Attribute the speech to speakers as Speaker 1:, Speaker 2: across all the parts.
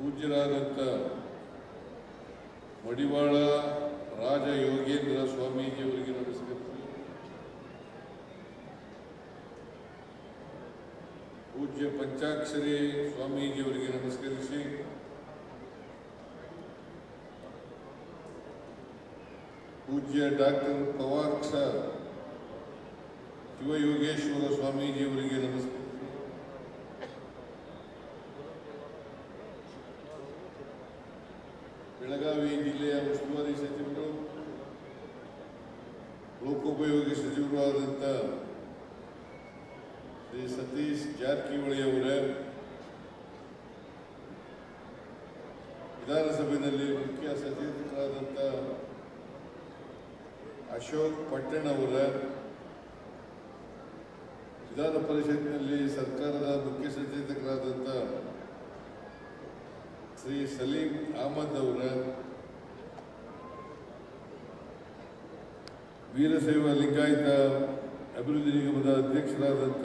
Speaker 1: ಪೂಜ್ಯರಾದಂಥ ಮಡಿವಾಳ ರಾಜ ಯೋಗೇಂದ್ರ ಸ್ವಾಮೀಜಿಯವರಿಗೆ ನಮಸ್ಕರಿಸಿ ಪೂಜ್ಯ ಪಂಚಾಕ್ಷರಿ ಸ್ವಾಮೀಜಿಯವರಿಗೆ ನಮಸ್ಕರಿಸಿ. ಪೂಜ್ಯ ಡಾಕ್ಟರ್ ಪವಾಕ್ಷ ಶಿವಯೋಗೇಶ್ವರ ಸ್ವಾಮೀಜಿಯವರಿಗೆ ನಮಸ್ಕರಿಸಿ ಬೆಳಗಾವಿ ಜಿಲ್ಲೆಯ ಉಸ್ತುವಾರಿ ಸಚಿವರು ಲೋಕೋಪಯೋಗಿ ಸಚಿವರು ಆದಂಥ ಶ್ರೀ ಸತೀಶ್ ಜಾರಕಿಹೊಳಿ ಅವರ ವಿಧಾನಸಭೆಯಲ್ಲಿ ಮುಖ್ಯ ಸಚೇತಕರಾದಂಥ ಅಶೋಕ್ ಪಟ್ಟಣ್ ಅವರ, ವಿಧಾನ ಪರಿಷತ್ನಲ್ಲಿ ಸರ್ಕಾರದ ಮುಖ್ಯ ಸಚೇತಕರಾದಂಥ ಶ್ರೀ ಸಲೀಂ ಅಹಮದ್ ಅವರ ವೀರಶೈವ ಲಿಂಗಾಯತ ಅಭಿವೃದ್ಧಿ ನಿಗಮದ ಅಧ್ಯಕ್ಷರಾದಂಥ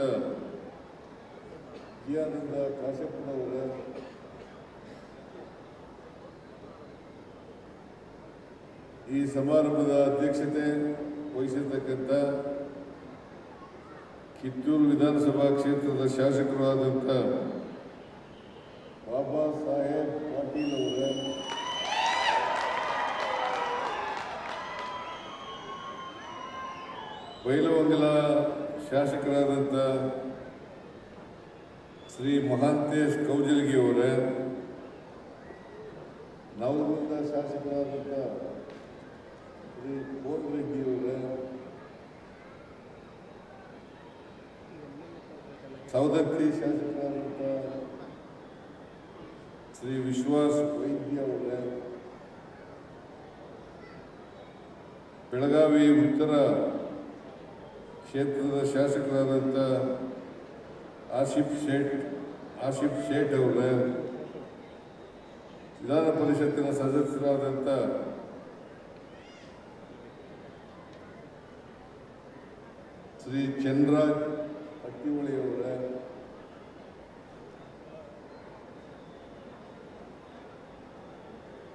Speaker 1: ಜಿಯಾನಂದ ಕಾಶಪ್ಪನವರ. ಈ ಸಮಾರಂಭದ ಅಧ್ಯಕ್ಷತೆ ವಹಿಸಿರ್ತಕ್ಕಂಥ ಕಿತ್ತೂರು ವಿಧಾನಸಭಾ ಕ್ಷೇತ್ರದ ಶಾಸಕರು ಆದಂಥ ಬಾಬಾ ಸಾಹೇಬ್ ಪಾಟೀಲ್ ಬೈಲವಂಗಲ ಶಾಸಕರಾದಂಥ ಶ್ರೀ ಮಹಾಂತೇಶ್ ಕೌಜಲ್ಗಿ ಅವರ ನವಲಗುಂದ ಶಾಸಕರಾದಂಥ ಶ್ರೀ ಕೋಟರೆಡ್ಡಿ ಅವರೇ ಅವರ ಸೌದತ್ತಿ ಶಾಸಕರಾದಂಥ ಶ್ರೀ ವಿಶ್ವಾಸ್ ವೈದ್ಯ ಅವರೇ, ಬೆಳಗಾವಿ ಉತ್ತರ ಕ್ಷೇತ್ರದ ಶಾಸಕರಾದಂಥ ಆಸಿಫ್ ಶೇಟ್ ಆಸಿಫ್ ಶೇಟ್ ಅವರ ವಿಧಾನ ಪರಿಷತ್ತಿನ ಸದಸ್ಯರಾದಂಥ ಶ್ರೀ ಚಂದ್ರಾಜ್ ಅವರ,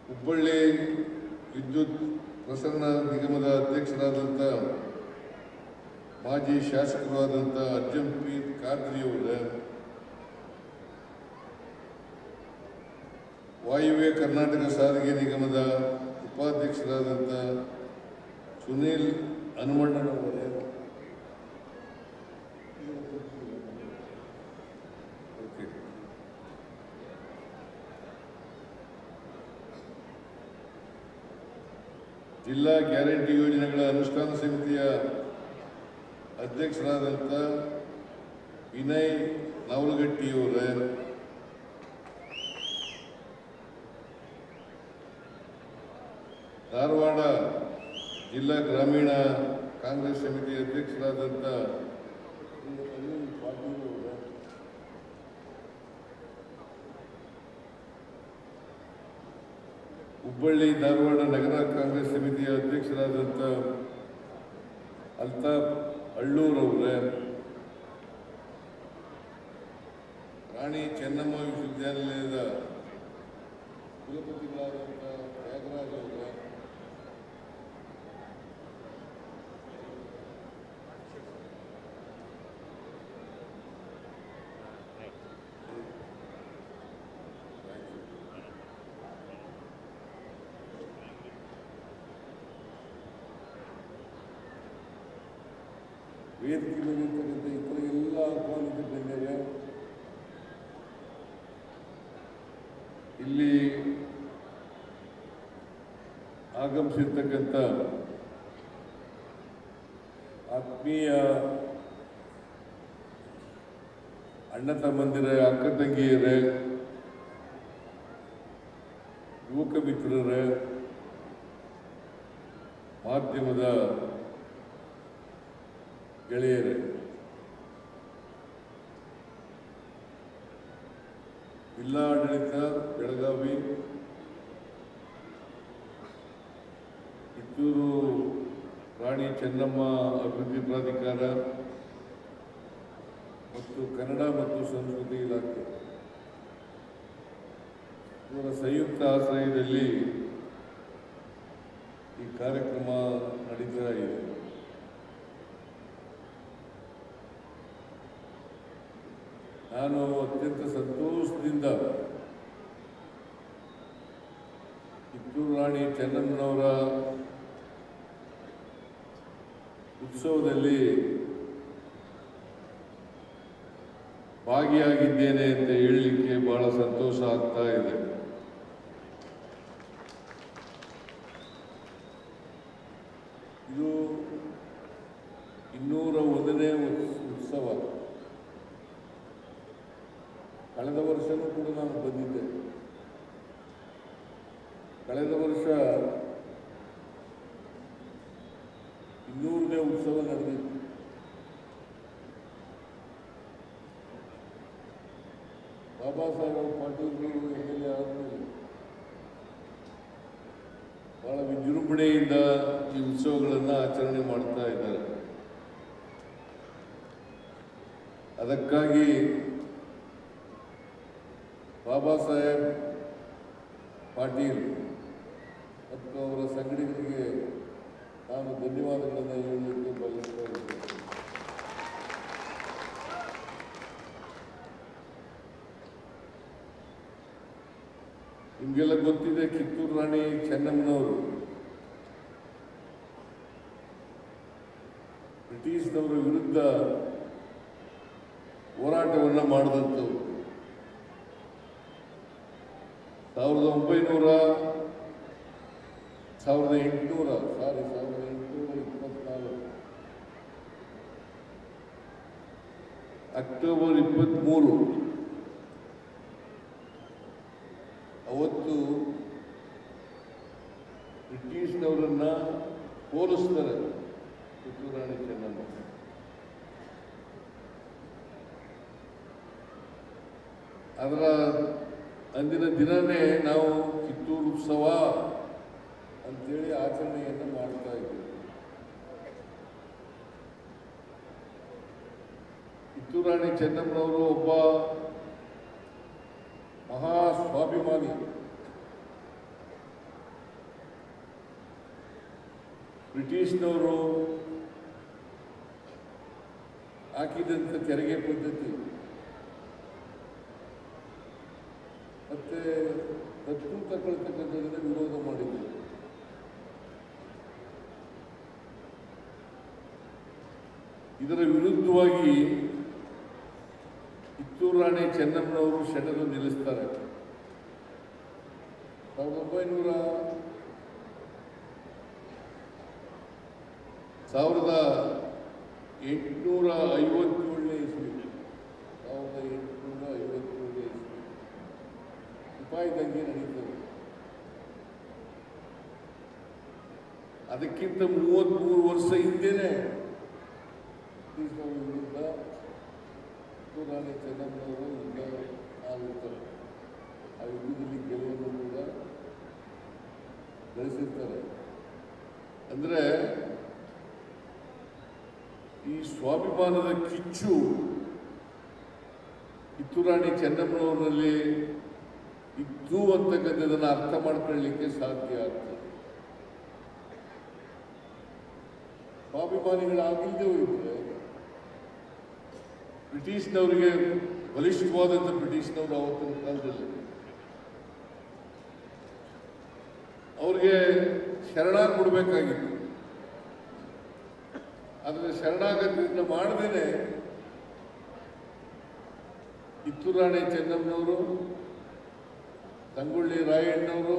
Speaker 1: ಹುಬ್ಬಳ್ಳಿ ವಿದ್ಯುತ್ ಪ್ರಸರಣ ನಿಗಮದ ಅಧ್ಯಕ್ಷರಾದಂಥ ಮಾಜಿ ಶಾಸಕರಾದಂಥ ಅಜ್ಜಂಪೀರ್ ಪೀರ್ ಖಾದ್ರಿಯವರ ವಾಯುವ್ಯ ಕರ್ನಾಟಕ ಸಾರಿಗೆ ನಿಗಮದ ಉಪಾಧ್ಯಕ್ಷರಾದಂಥ ಸುನೀಲ್ ಹನುಮಣ್ಣನವರೇ ಜಿಲ್ಲಾ ಗ್ಯಾರಂಟಿ ಯೋಜನೆಗಳ ಅನುಷ್ಠಾನ ಸಮಿತಿಯ ಅಧ್ಯಕ್ಷರಾದಂಥ ವಿನಯ್ ನವಲಗಟ್ಟಿಯವರ. ಧಾರವಾಡ ಜಿಲ್ಲಾ ಗ್ರಾಮೀಣ ಕಾಂಗ್ರೆಸ್ ಸಮಿತಿ ಅಧ್ಯಕ್ಷರಾದಂಥ ಹುಬ್ಬಳ್ಳಿ ಧಾರವಾಡ ನಗರ ಕಾಂಗ್ರೆಸ್ ಸಮಿತಿಯ ಅಧ್ಯಕ್ಷರಾದಂಥ ಅಲ್ತಾಫ್ ಅಳ್ಳೂರವರ ರಾಣಿ ಚೆನ್ನಮ್ಮ ವಿಶ್ವವಿದ್ಯಾನಿಲಯದ ಕುಲಪತಿಗಳಾದಂಥ ತ್ಯಾಗರಾಜ್ ಅವರ ವೇದಿಕೆ ಮೇಲೆ ಈ ಥರ ಎಲ್ಲ ಆಹ್ವಾನಕ್ಕೆ ಗಣ್ಯರೇ ಇಲ್ಲಿ ಆಗಮಿಸಿರ್ತಕ್ಕಂಥ ಆತ್ಮೀಯ ಅಣ್ಣ ತಮ್ಮಂದಿರ ಅಕ್ಕ ತಂಗಿಯರೇ, ಯುವಕ ಮಿತ್ರರೇ, ಮಾಧ್ಯಮದ ಗೆಳೆಯರೇ, ಜಿಲ್ಲಾಡಳಿತ ಬೆಳಗಾವಿ ಕಿತ್ತೂರು ರಾಣಿ ಚೆನ್ನಮ್ಮ ಅಭಿವೃದ್ಧಿ ಪ್ರಾಧಿಕಾರ ಮತ್ತು ಕನ್ನಡ ಮತ್ತು ಸಂಸ್ಕೃತಿ ಇಲಾಖೆ. ಇವರ ಸಂಯುಕ್ತ ಆಶ್ರಯದಲ್ಲಿ ಈ ಕಾರ್ಯಕ್ರಮ ನಡೀತಾ ಇದೆ. ನಾನು ಅತ್ಯಂತ ಸಂತೋಷದಿಂದ ಕಿತ್ತೂರು ರಾಣಿ ಚೆನ್ನಮ್ಮನವರ ಉತ್ಸವದಲ್ಲಿ ಭಾಗಿಯಾಗಿದ್ದೇನೆ ಅಂತ ಹೇಳಲಿಕ್ಕೆ ಬಹಳ ಸಂತೋಷ ಆಗ್ತಾ ಇದೆ ಇದು ಇನ್ನೂರ ಒಂದನೇ ಉತ್ಸ್- ಉತ್ಸವ ಕಳೆದ ವರ್ಷನೂ ಕೂಡ ನಾನು ಬಂದಿದ್ದೆ ಕಳೆದ ವರ್ಷ ಇನ್ನೂರನೇ ಉತ್ಸವ ನಡೆದಿತ್ತು. ಬಾಬಾ ಸಾಹೇಬ್ ಪಾಟೀಲ್ರು ಎಂ ಎಲ್ ಎ ಆದಮೇಲೆ ಬಹಳ ವಿಜೃಂಭಣೆಯಿಂದ ಈ ಉತ್ಸವಗಳನ್ನು ಆಚರಣೆ ಮಾಡ್ತಾ ಇದ್ದಾರೆ. ಅದಕ್ಕಾಗಿ ಬಾಬಾ ಸಾಹೇಬ್ ಪಾಟೀಲ್ ಮತ್ತು ಅವರ ಸಂಘಟಕರಿಗೆ ನಾನು ಧನ್ಯವಾದಗಳನ್ನು ಹೇಳಲಿಕ್ಕೆ ಬಯಸ್ತಾ ಇದ್ದೇನೆ. ನಿಮಗೆಲ್ಲ ಗೊತ್ತಿದೆ ಕಿತ್ತೂರು ರಾಣಿ ಚೆನ್ನಮ್ಮನವರು. ಬ್ರಿಟಿಷ್ನವರ ವಿರುದ್ಧ ಹೋರಾಟವನ್ನು ಮಾಡಿದಂತು ಸಾವಿರದ ಒಂಬೈನೂರ, ಸಾವಿರದ ಎಂಟುನೂರ ಸಾರಿ ಸಾವಿರದ ಅಕ್ಟೋಬರ್ ಇಪ್ಪತ್ತ್ಮೂರು. ಅವತ್ತು ಬ್ರಿಟಿಷ್ನವರನ್ನ ಹೋಲಿಸ್ತಾರೆ ಕಿತ್ತೂರು ರಾಣಿ ಚೆನ್ನಮ್ಮ. ಅದರ ಅಂದಿನ ದಿನವೇ ನಾವು ಕಿತ್ತೂರು ಉತ್ಸವ ಅಂತೇಳಿ ಆಚರಣೆಯನ್ನು ಮಾಡ್ತಾ ಇದ್ದೀವಿ ಕಿತ್ತೂರು ರಾಣಿ ಚೆನ್ನಮ್ಮನವರು ಒಬ್ಬ ಮಹಾ ಸ್ವಾಭಿಮಾನಿ. ಬ್ರಿಟಿಷ್ನವರು ಹಾಕಿದಂಥ ತೆರಿಗೆ ಪದ್ಧತಿ. ಮತ್ತೆ ದತ್ತು ತಗೊಳ್ತಕ್ಕಂಥದ್ದನ್ನ ವಿರೋಧ ಮಾಡಿದ್ರು. ಇದರ ವಿರುದ್ಧವಾಗಿ ಕಿತ್ತೂರು ರಾಣಿ ಚೆನ್ನಮ್ಮನವರು ಸೆಣೆದು ನಿಲ್ಲಿಸ್ತಾರೆ. ಸಾವಿರದ ಒಂಬೈನೂರ ಸಾವಿರದ ಎಂಟುನೂರ ಐವತ್ತೇಳನೇ ಇಸ್ವಿ. ಸಾವಿರದ ಎಂಟುನೂರ ಐವತ್ತೇಳನೇ ಇಸ್ವಿ. ಸಿಪಾಯಿ ದಂಗೆ ನಡೀತದೆ. ಅದಕ್ಕಿಂತ ಮೂವತ್ತ್ಮೂರು ವರ್ಷ ಹಿಂದೆನೆ ಬ್ರಿಟಿಷರ ವಿರುದ್ಧ ಯುದ್ಧ ಆಗಿರ್ತಾರೆ. ಆ ಯುದ್ಧದಲ್ಲಿ ಗೆಲುವನ್ನು ಕೂಡ ಗಳಿಸಿರ್ತಾರೆ ಅಂದರೆ ಈ ಸ್ವಾಭಿಮಾನದ ಕಿಚ್ಚು ಕಿತ್ತೂರಾಣಿ ಚೆನ್ನಮ್ಮನವರಲ್ಲಿ ಇದ್ದು ಅಂತಕ್ಕಂಥದ್ದನ್ನು ಅರ್ಥ ಮಾಡ್ಕೊಳ್ಳಿಕ್ಕೆ ಸಾಧ್ಯ ಆಗ್ತದೆ. ಸ್ವಾಭಿಮಾನಿಗಳಾಗಿಲ್ಲದೆ ಹೋಗಿದ್ರೆ ಬ್ರಿಟಿಷ್ನವರಿಗೆ ಬಲಿಷ್ಠವಾದಂಥ ಬ್ರಿಟಿಷ್ನವರು ಆವತ್ತಿನ ಕಾಲದಲ್ಲಿ. ಅವ್ರಿಗೆ ಶರಣ ಕೊಡಬೇಕಾಗಿತ್ತು ಆದರೆ ಶರಣಾಗತಿಯನ್ನು ಮಾಡದೇನೆ ಕಿತ್ತೂರಾಣಿ ಚೆನ್ನಮ್ಮನವರು, ತಂಗುಳ್ಳಿ ರಾಯಣ್ಣವರು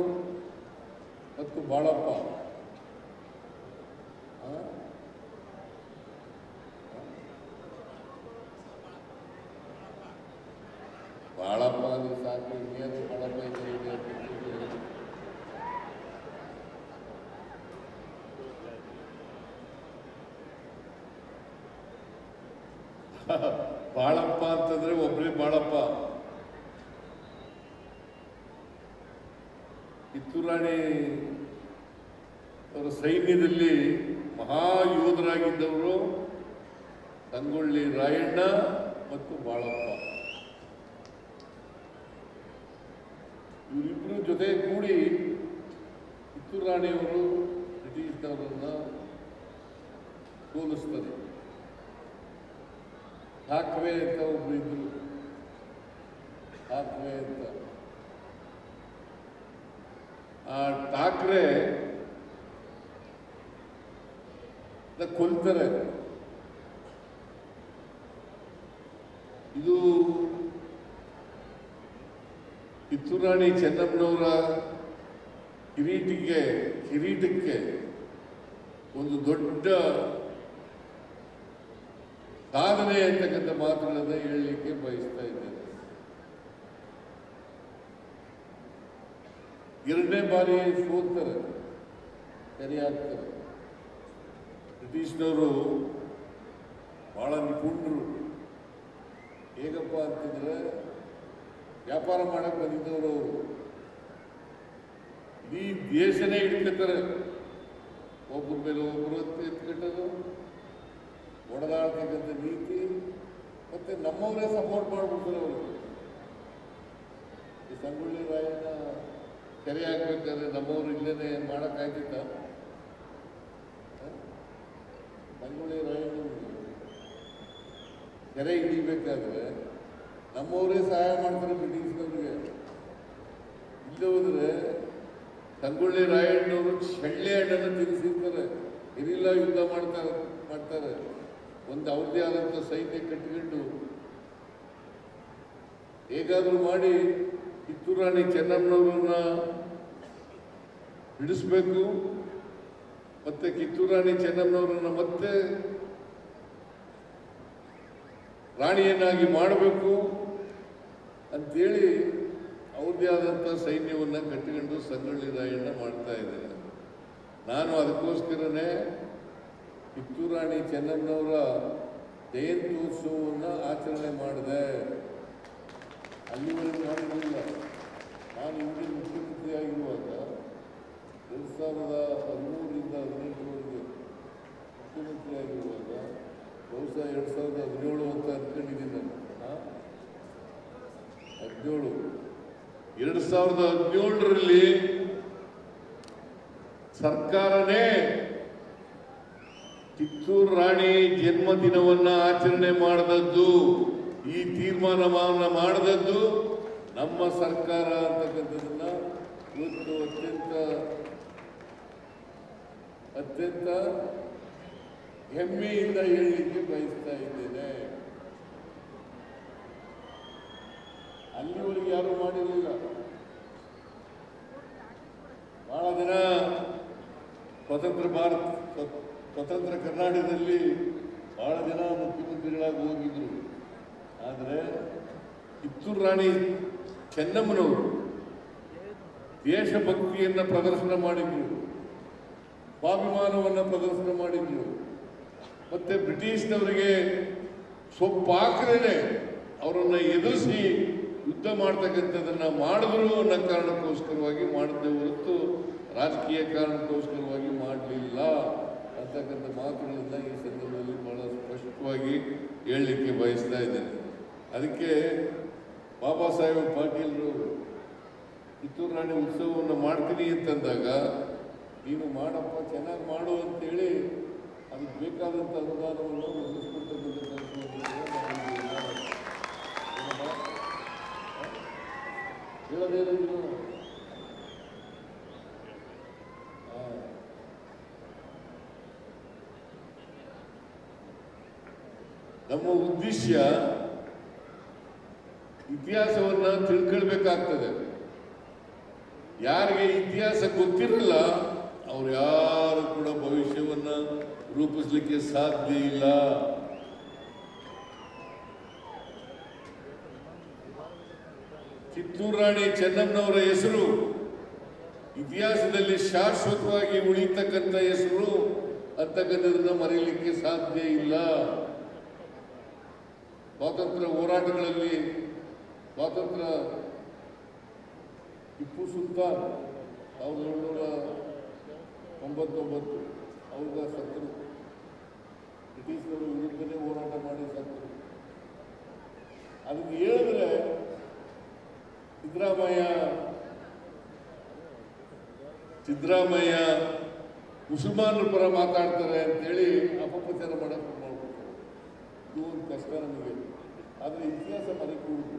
Speaker 1: ಮತ್ತು? ಬಾಳಪ್ಪ ಅಂದ್ರೆ ಸಾಕು ಇನ್ನೇನು ಬಾಳಪ್ಪ ಇದ್ದಾರೆ ಇಲ್ಲಿ ಅಂತ ತಿಳ್ಕೊಳ್ಳಿ. ಬಾಳಪ್ಪ ಅಂತಂದ್ರೆ ಒಬ್ಬರೇ ಬಾಳಪ್ಪ. ಕಿತ್ತೂರಾಣಿ ಅವರ ಸೈನ್ಯದಲ್ಲಿ ಮಹಾಯೋಧರಾಗಿದ್ದವರು ತಂಗೊಳ್ಳಿ ರಾಯಣ್ಣ ಮತ್ತು ಬಾಳಪ್ಪ. ಇವರಿಬ್ಬರು ಜೊತೆ ಕೂಡಿ ಕಿತ್ತೂರು ರಾಣಿಯವರು ಬ್ರಿಟಿಷ್ನವರನ್ನ ಸೋಲಿಸ್ತಾರೆ ಠಾಕ್ರೆ ಅಂತ ಒಬ್ರು ಇದ್ರು ಠಾಕ್ರೆ ಅಂತ ಆ ಠಾಕ್ರೆ ಕೊಲ್ತಾರೆ ಇದು ಕಿತ್ತೂರಾಣಿ ಚೆನ್ನಮ್ಮನವರ ಕಿರೀಟಿಗೆ ಕಿರೀಟಕ್ಕೆ ಒಂದು ದೊಡ್ಡ ಸಾಧನೆ ಅಂತಕ್ಕಂಥ ಮಾತುಗಳನ್ನು ಹೇಳಲಿಕ್ಕೆ ಬಯಸ್ತಾ ಇದ್ದೇನೆ. ಎರಡನೇ ಬಾರಿ ಸೋಲ್ತಾರೆ ಸರಿಯಾಗ್ತಾರೆ ಬ್ರಿಟಿಷ್ನವರು ಬಹಳ ನಿಪುಣರು. ಹೇಗಪ್ಪ ಅಂತಿದ್ರೆ, ವ್ಯಾಪಾರ ಮಾಡಕ್ಕೆ ಬಂದಿದ್ದವರು ಇಡೀ ದೇಶನೇ ಹಿಡ್ಕೊತಾರೆ ಒಬ್ಬರ ಮೇಲೆ ಒಬ್ಬರು ಎತ್ಕಟ್ಟೋದು ಹೊಡೆದಾಡ್ತಕ್ಕಂಥ ನೀತಿ ಮತ್ತೆ ನಮ್ಮವರೇ ಸಪೋರ್ಟ್ ಮಾಡ್ಬಿಡ್ತಾರೆ ಅವರು. ಈ ಸಂಗೊಳ್ಳಿ ರಾಯಣ್ಣ ಕೆರೆ ಹಾಕ್ಬೇಕಾದ್ರೆ ನಮ್ಮವರು ಇಲ್ಲೇನೆ ಮಾಡೋಕ್ಕಾಗಿತ್ತ ಸಂಗೊಳ್ಳಿ ರಾಯಣ್ಣ ಕೆರೆ ಹಿಡಿಬೇಕಾದ್ರೆ ನಮ್ಮವರೇ ಸಹಾಯ ಮಾಡ್ತಾರೆ ಬ್ರಿಟಿಷ್ನವ್ರಿಗೆ ಇಲ್ಲ ಹೋದ್ರೆ ಸಂಗೊಳ್ಳಿ ರಾಯಣ್ಣವರು ಚಳ್ಳೆ ಹಣ್ಣನ್ನು ತಿನ್ನಿಸಿರ್ತಾರೆ ಇರಿಲ್ಲ ಯುದ್ಧ ಮಾಡ್ತಾರೆ ಮಾಡ್ತಾರೆ. ಒಂದು ಅವ್ರದೇ ಆದಂಥ ಸೈನ್ಯ ಕಟ್ಟಿಕೊಂಡು ಹೇಗಾದರೂ ಮಾಡಿ ಕಿತ್ತೂರು ರಾಣಿ ಚೆನ್ನಮ್ಮನವ್ರನ್ನ ಬಿಡಿಸ್ಬೇಕು. ಮತ್ತು ಕಿತ್ತೂರು ರಾಣಿ ಚೆನ್ನಮ್ಮನವ್ರನ್ನ ಮತ್ತೆ ರಾಣಿಯನ್ನಾಗಿ ಮಾಡಬೇಕು ಅಂತೇಳಿ ಅವ್ರದ್ದೇ ಆದಂಥ ಸೈನ್ಯವನ್ನು ಕಟ್ಟಿಕೊಂಡು ಸಂಗೊಳ್ಳಿ ರಾಯಣ್ಣ ಮಾಡ್ತಾ ಇದ್ದಾರೆ. ನಾನು ಅದಕ್ಕೋಸ್ಕರನೇ ಕಿತ್ತೂರು ರಾಣಿ ಚೆನ್ನಮ್ಮನವರ ಜಯಂತ್ಯೋತ್ಸವವನ್ನು ಆಚರಣೆ ಮಾಡಿದೆ. ಅಲ್ಲಿವರೆಗೂ ಮಾಡಿರಲಿಲ್ಲ. ನಾನು ಹಿಂದೆ ಮುಖ್ಯಮಂತ್ರಿಯಾಗಿರುವಾಗ ಎರಡು ಸಾವಿರದ ಹದಿಮೂರರಿಂದ ಹದಿನೆಂಟರವರೆಗೆ ಮುಖ್ಯಮಂತ್ರಿ ಆಗಿರುವಾಗ ಬಹುಶಃ ಎರಡು ಸಾವಿರದ ಹದಿನೇಳು ಅಂತ ಅಂದ್ಕೊಂಡಿದ್ದೀನಿ ನಾನು? ಹದಿನೇಳು. ಎರಡು ಸಾವಿರದ ಹದಿನೇಳರಲ್ಲಿ ಸರ್ಕಾರನೇ ಕಿತ್ತೂರು ರಾಣಿ ಜನ್ಮದಿನವನ್ನ ಆಚರಣೆ ಮಾಡದದ್ದು, ಈ ತೀರ್ಮಾನವನ್ನು ಮಾಡದದ್ದು ನಮ್ಮ ಸರ್ಕಾರ ಅಂತಕ್ಕಂಥದ್ದನ್ನ ಇವತ್ತು ಅತ್ಯಂತ ಅತ್ಯಂತ ಹೆಮ್ಮೆಯಿಂದ ಹೇಳಲಿಕ್ಕೆ ಬಯಸ್ತಾ ಇದ್ದೇನೆ. ಅಲ್ಲಿವರೆಗೆ ಯಾರು ಮಾಡಿರಲಿಲ್ಲ. ಬಹಳ ದಿನ ಸ್ವತಂತ್ರ ಭಾರತ ಸ್ವತಂತ್ರ ಕರ್ನಾಟಕದಲ್ಲಿ ಬಹಳ ಜನ ಮುಖ್ಯಮಂತ್ರಿಗಳಾಗಿ ಹೋಗಿದ್ರು. ಆದರೆ ಕಿತ್ತೂರು ರಾಣಿ ಚೆನ್ನಮ್ಮನವರು ದೇಶಭಕ್ತಿಯನ್ನು ಪ್ರದರ್ಶನ ಮಾಡಿದ್ರು. ಸ್ವಾಭಿಮಾನವನ್ನು ಪ್ರದರ್ಶನ ಮಾಡಿದ್ರು. ಮತ್ತೆ ಬ್ರಿಟಿಷ್ನವರಿಗೆ ಸೊಪ್ಪು ಹಾಕದೇನೆ ಅವರನ್ನು ಎದುರಿಸಿ ಯುದ್ಧ ಮಾಡ್ತಕ್ಕಂಥದ್ದನ್ನು ಮಾಡಿದ್ರು ಅನ್ನೋ ಕಾರಣಕ್ಕೋಸ್ಕರವಾಗಿ ಮಾಡಿದ್ದೆ ಹೊರತು ರಾಜಕೀಯ ಕಾರಣಕ್ಕೋಸ್ಕರವಾಗಿ ಮಾಡಲಿಲ್ಲ. ಅಂತಕ್ಕಂಥ ಮಾತುಗಳನ್ನ ಈ ಸಂದರ್ಭದಲ್ಲಿ ಬಹಳ ಸ್ಪಷ್ಟವಾಗಿ ಹೇಳಲಿಕ್ಕೆ ಬಯಸ್ತಾ ಇದ್ದೇನೆ. ಅದಕ್ಕೆ ಬಾಬಾ ಸಾಹೇಬ್ ಪಾಟೀಲ್ರು, ಕಿತ್ತೂರು ರಾಣಿ ಉತ್ಸವವನ್ನು ಮಾಡ್ತೀನಿ ಅಂತಂದಾಗ, ನೀನು ಮಾಡಪ್ಪ, ಚೆನ್ನಾಗಿ ಮಾಡು ಅಂತೇಳಿ ಅದಕ್ಕೆ ಬೇಕಾದಂಥ ಅನುದಾನವನ್ನು ಒದಗಿಸ್ಕೊಡ್ತಕ್ಕಂಥ ಹೇಳೋದೇನು ನೀನು? ಆ. ನಮ್ಮ ಉದ್ದೇಶ ಇತಿಹಾಸವನ್ನ ತಿಳ್ಕೊಳ್ಬೇಕಾಗ್ತದೆ. ಯಾರಿಗೆ ಇತಿಹಾಸ ಗೊತ್ತಿರಲ್ಲ, ಅವ್ರು ಯಾರು ಕೂಡ ಭವಿಷ್ಯವನ್ನ ರೂಪಿಸ್ಲಿಕ್ಕೆ ಸಾಧ್ಯ ಇಲ್ಲ. ಕಿತ್ತೂರು ರಾಣಿ ಚೆನ್ನಮ್ಮನವರ ಹೆಸರು ಇತಿಹಾಸದಲ್ಲಿ ಶಾಶ್ವತವಾಗಿ ಉಳಿತಕ್ಕಂಥ ಹೆಸರು ಅಂತಕ್ಕಂಥದನ್ನ ಮರೆಯಲಿಕ್ಕೆ ಸಾಧ್ಯ ಇಲ್ಲ. ಸ್ವಾತಂತ್ರ್ಯ ಹೋರಾಟಗಳಲ್ಲಿ ಸ್ವಾತಂತ್ರ್ಯ ಟಿಪ್ಪು ಸುಲ್ತಾನ್ ಸಾವಿರದ ಏಳ್ನೂರ ತೊಂಬತ್ತೊಂಬತ್ತು ಅವ್ರಿಗೆ ಸತ್ತರು ಬ್ರಿಟಿಷರು ವಿರುದ್ಧನೇ ಹೋರಾಟ ಮಾಡಿ ಸತ್ತರು ಅದನ್ನು ಹೇಳಿದ್ರೆ ಸಿದ್ದರಾಮಯ್ಯ ಸಿದ್ದರಾಮಯ್ಯ ಮುಸಲ್ಮಾನರ ಪರ ಮಾತಾಡ್ತಾರೆ ಅಂತೇಳಿ ಅಪಪ್ರಚಾರ ಮಾಡೋಕ್ಕೆ ಮಾಡ್ಬಿಡ್ತಾರೆ ಇದು ಒಂದು ಕಷ್ಟ ನಮಗೆ. ಆದರೆ ಇತಿಹಾಸ ಮರೆಕುವುದು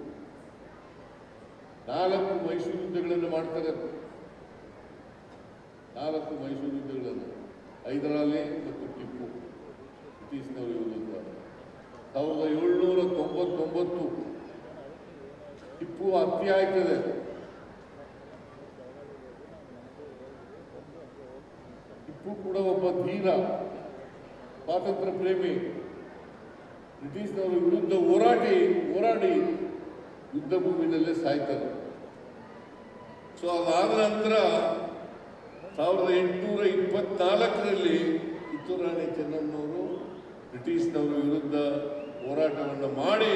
Speaker 1: ನಾಲ್ಕು ಮೈಸೂರು ಯುದ್ಧಗಳನ್ನು ಮಾಡ್ತಾರೆ ನಾಲ್ಕು ಮೈಸೂರು ಯುದ್ಧಗಳನ್ನು. ಹೈದರಾಲಿ ಮತ್ತು ಟಿಪ್ಪು. ಬ್ರಿಟಿಷ್ನವರು ವಿರುದ್ಧ ಸಾವಿರದ ಏಳ್ನೂರ ತೊಂಬತ್ತೊಂಬತ್ತು ಟಿಪ್ಪು ಹತ್ಯೆ ಆಯ್ತದೆ. ಟಿಪ್ಪು ಕೂಡ ಒಬ್ಬ ಧೀರ, ಸ್ವಾತಂತ್ರ್ಯ ಪ್ರೇಮಿ. ಬ್ರಿಟಿಷ್ನವರ ವಿರುದ್ಧ ಹೋರಾಡಿ ಹೋರಾಡಿ ಯುದ್ಧ ಭೂಮಿನಲ್ಲೇ ಸಾಯ್ತಾರೆ. ಸೊ ಅದಾದ ನಂತರ ಸಾವಿರದ ಎಂಟುನೂರ ಇಪ್ಪತ್ನಾಲ್ಕರಲ್ಲಿ ಕಿತ್ತೂರು ರಾಣಿ ಚೆನ್ನಮ್ಮನವರು ಬ್ರಿಟಿಷ್ನವರ ವಿರುದ್ಧ ಹೋರಾಟವನ್ನು ಮಾಡಿ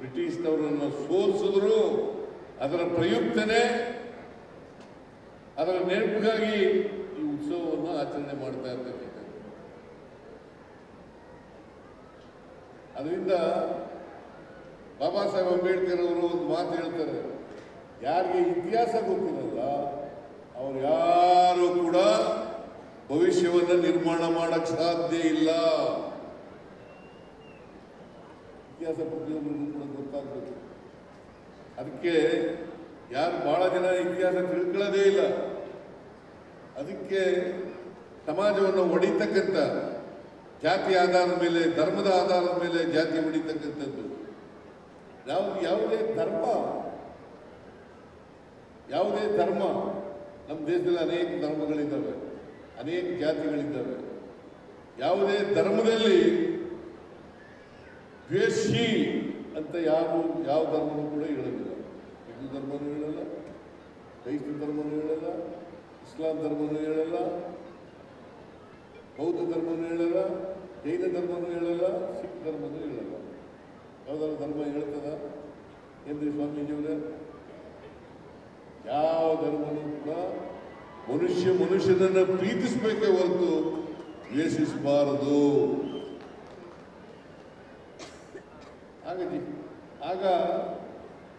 Speaker 1: ಬ್ರಿಟಿಷ್ನವರನ್ನು ಸೋಲಿಸಿದ್ರು ಅದರ ಪ್ರಯುಕ್ತನೇ ಅದರ ನೆನಪಿಗಾಗಿ ಈ ಉತ್ಸವವನ್ನು ಆಚರಣೆ ಮಾಡ್ತಾ ಇರ್ತಕ್ಕಂಥದ್ದು ಅದರಿಂದ ಬಾಬಾ ಸಾಹೇಬ್ ಅಂಬೇಡ್ಕರ್ ಅವರು ಒಂದು ಮಾತು ಹೇಳ್ತಾರೆ, ಯಾರಿಗೆ ಇತಿಹಾಸ ಗೊತ್ತಿರಲ್ಲ, ಅವ್ರು ಯಾರು ಕೂಡ ಭವಿಷ್ಯವನ್ನು ನಿರ್ಮಾಣ ಮಾಡಕ್ ಸಾಧ್ಯ ಇಲ್ಲ. ಇತಿಹಾಸ ಪ್ರತಿಯೊಬ್ಬರಿಗೂ ಕೂಡ ಗೊತ್ತಾಗಬೇಕು. ಅದಕ್ಕೆ ಯಾರು ಬಹಳ ಜನ ಇತಿಹಾಸ ತಿಳ್ಕೊಳ್ಳೋದೇ ಇಲ್ಲ. ಅದಕ್ಕೆ ಸಮಾಜವನ್ನು ಒಡಿತಕ್ಕಂಥ ಜಾತಿ ಆಧಾರದ ಮೇಲೆ, ಧರ್ಮದ ಆಧಾರದ ಮೇಲೆ ಜಾತಿ ಹೊಡಿತಕ್ಕಂಥದ್ದು. ಯಾವ ಯಾವುದೇ ಧರ್ಮ ಯಾವುದೇ ಧರ್ಮ, ನಮ್ಮ ದೇಶದಲ್ಲಿ ಅನೇಕ ಧರ್ಮಗಳಿದ್ದಾವೆ, ಅನೇಕ ಜಾತಿಗಳಿದ್ದಾವೆ. ಯಾವುದೇ ಧರ್ಮದಲ್ಲಿ ದ್ವೇಷಿ ಅಂತ ಯಾರು ಯಾವ ಧರ್ಮನೂ ಕೂಡ ಹೇಳೋದಿಲ್ಲ ಹಿಂದೂ ಧರ್ಮನೂ ಹೇಳಲ್ಲ ಕ್ರೈಸ್ತ ಧರ್ಮನೂ ಹೇಳಲ್ಲ, ಇಸ್ಲಾಂ ಧರ್ಮನೂ ಹೇಳಲ್ಲ. ಬೌದ್ಧ ಧರ್ಮನೂ ಹೇಳಲ್ಲ, ಜೈನ ಧರ್ಮನೂ ಹೇಳಲ್ಲ, ಸಿಖ್ ಧರ್ಮನೂ ಹೇಳಲ್ಲ. ಯಾವುದಾದ್ರು ಧರ್ಮ ಹೇಳ್ತದ? ಏನ್ರಿ ಸ್ವಾಮೀಜಿಯವರೇ? ಯಾವ ಧರ್ಮನೂ ಕೂಡ ಮನುಷ್ಯ ಮನುಷ್ಯನನ್ನ ಪ್ರೀತಿಸಬೇಕೇ ಹೊರತು ದ್ವೇಷಿಸಬಾರದು. ಜಿ- ಆಗ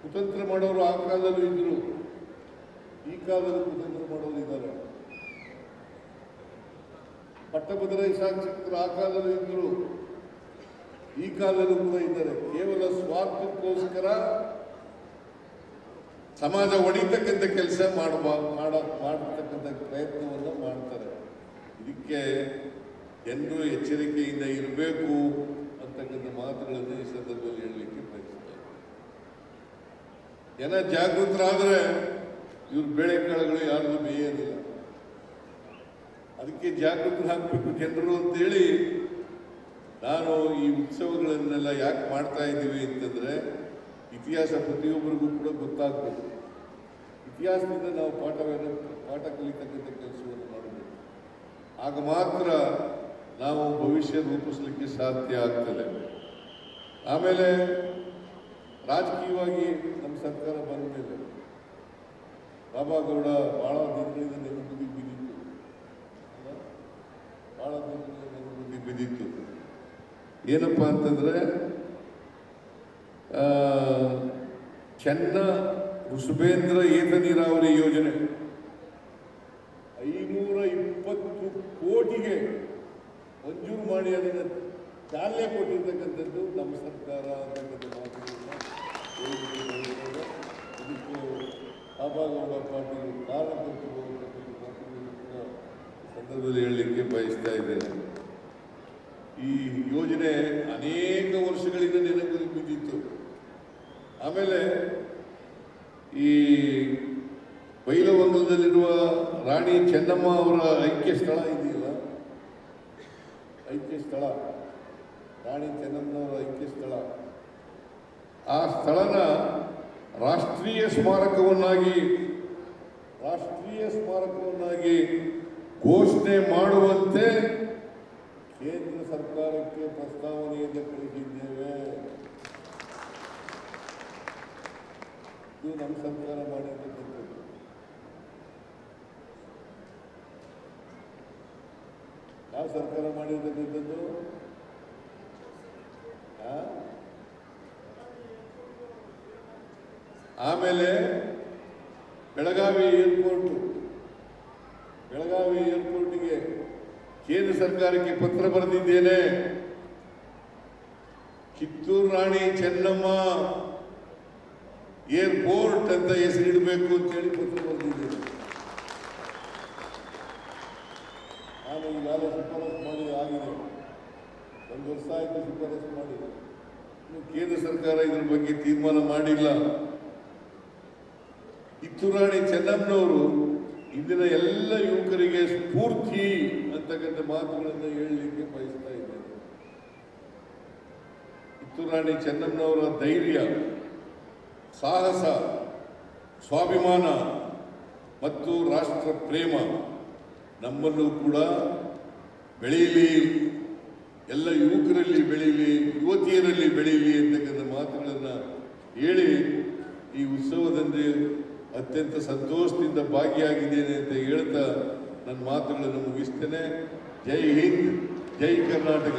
Speaker 1: ಕುತಂತ್ರ ಮಾಡೋರು ಆ ಕಾಲದಲ್ಲೂ ಇದ್ರು. ಈ ಕಾಲದಲ್ಲಿ ಕುತಂತ್ರ ಮಾಡೋರು ಇದ್ದಾರೆ. ಪಟ್ಟಭದ್ರ ಶಾಸಕರು ಆ ಕಾಲದಲ್ಲೂ ಇದ್ದರು. ಈ ಕಾಲದಲ್ಲೂ ಕೂಡ ಇದ್ದಾರೆ. ಕೇವಲ ಸ್ವಾರ್ಥಕ್ಕೋಸ್ಕರ ಸಮಾಜ ಒಡಿತಕ್ಕಂಥ ಕೆಲಸ ಮಾಡುವ, ಮಾಡ, ಮಾಡತಕ್ಕಂಥ ಪ್ರಯತ್ನವನ್ನು ಮಾಡ್ತಾರೆ. ಇದಕ್ಕೆ ಜನರು ಎಚ್ಚರಿಕೆಯಿಂದ ಇರಬೇಕು ಅಂತಕ್ಕಂಥ ಮಾತುಗಳನ್ನು ಈ ಸಂದರ್ಭದಲ್ಲಿ ಹೇಳಲಿಕ್ಕೆ ಬಯಸ್ತಾರೆ ಜನ ಜಾಗೃತರಾದರೆ ಇವ್ರ ಬೆಳೆ ಕಾಳುಗಳು ಯಾರಿಗೂ ಬೇಯೋದಿಲ್ಲ ಅದಕ್ಕೆ ಜಾಗೃತರಾಗಬೇಕು ಜನರು ಅಂತೇಳಿ ನಾನು ಈ ಉತ್ಸವಗಳನ್ನೆಲ್ಲ ಯಾಕೆ ಮಾಡ್ತಾ ಇದ್ದೀವಿ ಅಂತಂದರೆ ಇತಿಹಾಸ ಪ್ರತಿಯೊಬ್ಬರಿಗೂ ಕೂಡ ಗೊತ್ತಾಗಬೇಕು. ಇತಿಹಾಸದಿಂದ ನಾವು ಪಾಠವನ್ನು ಪಾಠ ಕಲಿತಕ್ಕಂಥ ಕೆಲಸವನ್ನು ಮಾಡಬೇಕು. ಆಗ ಮಾತ್ರ ನಾವು ಭವಿಷ್ಯ ರೂಪಿಸಲಿಕ್ಕೆ ಸಾಧ್ಯ ಆಗ್ತದೆ. ಆಮೇಲೆ ರಾಜಕೀಯವಾಗಿ ನಮ್ಮ ಸರ್ಕಾರ ಬಂದ ಮೇಲೆ ಬಾಬಾ ಬಹಳ ದಿನಗಳಿಂದ ಅಲ್ಲ? ದಿನಗಳಿಂದ ನೆನಪುದಿಗೆ ಬಿದ್ದಿತ್ತು. ಏನಪ್ಪ ಅಂತಂದ್ರೆ ಚೆನ್ನ ಋಷಭೇಂದ್ರ ಏತ ನೀರಾವರಿ ಯೋಜನೆ. ಐನೂರ ಇಪ್ಪತ್ತು ಕೋಟಿಗೆ ಮಂಜೂರು ಮಾಡಿ ಅದನ್ನು ಚಾಲನೆ ಕೊಟ್ಟಿರ್ತಕ್ಕಂಥದ್ದು ನಮ್ಮ ಸರ್ಕಾರ ಅಂತಕ್ಕಂಥ ಮಾತುಗಳನ್ನ ಹೇಳಿಕೆ ಬಯಸ್ತೇವೆ. ಇದಕ್ಕೆ ಆಬಾಗೌಡ ಪಾಟೀಲ್ ಕಾರಣಕರ್ತರು ಅಂತಕ್ಕಂಥ ಮಾತುಗಳನ್ನು ಕೂಡ ಈ ಸಂದರ್ಭದಲ್ಲಿ ಹೇಳಲಿಕ್ಕೆ ಬಯಸ್ತಾ ಇದ್ದೇನೆ ಈ ಯೋಜನೆ ಅನೇಕ ವರ್ಷಗಳಿಂದ ನೆನಪಲ್ಲಿ ಬಿದ್ದಿತ್ತು. ಆಮೇಲೆ ಈ ಬೈಲವಂಗದಲ್ಲಿರುವ ರಾಣಿ ಚೆನ್ನಮ್ಮ ಅವರ ಐಕ್ಯ ಸ್ಥಳ ಇದೆಯಲ್ಲ? ಐಕ್ಯ ಸ್ಥಳ. ರಾಣಿ ಚೆನ್ನಮ್ಮನವರ ಐಕ್ಯ ಸ್ಥಳ. ಆ ಸ್ಥಳನ ರಾಷ್ಟ್ರೀಯ ಸ್ಮಾರಕವನ್ನಾಗಿ ರಾಷ್ಟ್ರೀಯ ಸ್ಮಾರಕವನ್ನಾಗಿ ಘೋಷಣೆ ಮಾಡುವಂತೆ ಕೇಂದ್ರ ಸರ್ಕಾರಕ್ಕೆ ಪ್ರಸ್ತಾವನೆಯನ್ನು ಕಳಿಸಿದ್ದೇವೆ. ಇದು ನಮ್ಮ ಸರ್ಕಾರ ಮಾಡಿರ್ತಕ್ಕಂಥದ್ದು ಯಾವ ಸರ್ಕಾರ ಮಾಡಿರ್ತಕ್ಕಂಥದ್ದು? ಆಮೇಲೆ ಬೆಳಗಾವಿ ಏರ್ಪೋರ್ಟ್. ಬೆಳಗಾವಿ ಏರ್ಪೋರ್ಟ್ಗೆ ಕೇಂದ್ರ ಸರ್ಕಾರಕ್ಕೆ ಪತ್ರ ಬರೆದಿದ್ದೇನೆ. ಕಿತ್ತೂರು ರಾಣಿ ಚೆನ್ನಮ್ಮ ಏರ್ಪೋರ್ಟ್ ಅಂತ ಹೆಸರಿಡಬೇಕು ಅಂತೇಳಿ ಪತ್ರ ಬರೆದಿದ್ದೇನೆ. ನಾನು ಈಗಾಗಲೇ ಶಿಫಾರಸು ಮಾಡಿ ಆಗಿದೆ. ಒಂದು ವರ್ಷ ಆಯಿತು ಶಿಫಾರಸು ಇನ್ನು ಕೇಂದ್ರ ಸರ್ಕಾರ ಇದ್ರ ಬಗ್ಗೆ ತೀರ್ಮಾನ ಮಾಡಿಲ್ಲ. ಕಿತ್ತೂರಾಣಿ ಚೆನ್ನಮ್ಮನವರು ಇಂದಿನ ಎಲ್ಲ ಯುವಕರಿಗೆ ಸ್ಫೂರ್ತಿ ಅಂತಕ್ಕಂಥ ಮಾತುಗಳನ್ನು ಹೇಳಲಿಕ್ಕೆ ಬಯಸ್ತಾ ಇದ್ದೇನೆ. ಕಿತ್ತೂರಾಣಿ ಚೆನ್ನಮ್ಮನವರ ಧೈರ್ಯ, ಸಾಹಸ, ಸ್ವಾಭಿಮಾನ ಮತ್ತು ರಾಷ್ಟ್ರ ಪ್ರೇಮ ನಮ್ಮಲ್ಲೂ ಕೂಡ ಬೆಳೆಯಲಿ, ಎಲ್ಲ ಯುವಕರಲ್ಲಿ ಬೆಳೀಲಿ ಯುವತಿಯರಲ್ಲಿ ಬೆಳೀಲಿ ಅಂತಕ್ಕಂಥ ಮಾತುಗಳನ್ನು ಹೇಳಿ ಈ ಉತ್ಸವದಲ್ಲಿ ಅತ್ಯಂತ ಸಂತೋಷದಿಂದ ಭಾಗಿಯಾಗಿದ್ದೇನೆ ಅಂತ ಹೇಳ್ತಾ ನನ್ನ ಮಾತುಗಳನ್ನು ಮುಗಿಸ್ತೇನೆ. ಜೈ ಹಿಂದ್ ಜೈ ಕರ್ನಾಟಕ.